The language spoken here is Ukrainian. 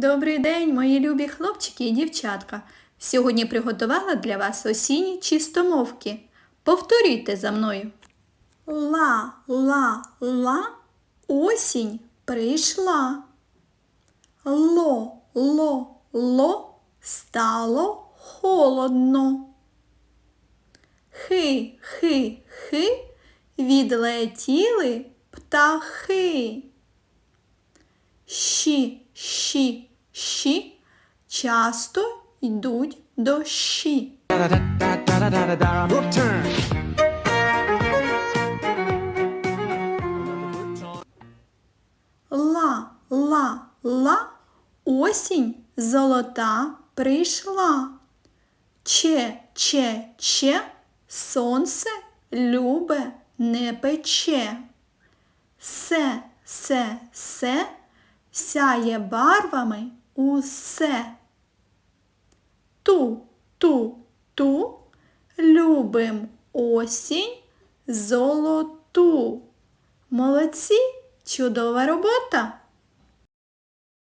Добрий день, мої любі хлопчики і дівчатка. Сьогодні приготувала для вас осінні чистомовки. Повторюйте за мною. Ла, ла, ла, осінь прийшла. Ло, ло, ло, стало холодно. Хи, хи, хи, відлетіли птахи. Щі, щі, щі, часто йдуть дощі. Ла, ла, ла, осінь золота прийшла. Че, че, че, сонце любе не пече. Се, се, се, сяє барвами усе. Ту, ту, ту, любим осінь золоту. Молодці, чудова робота!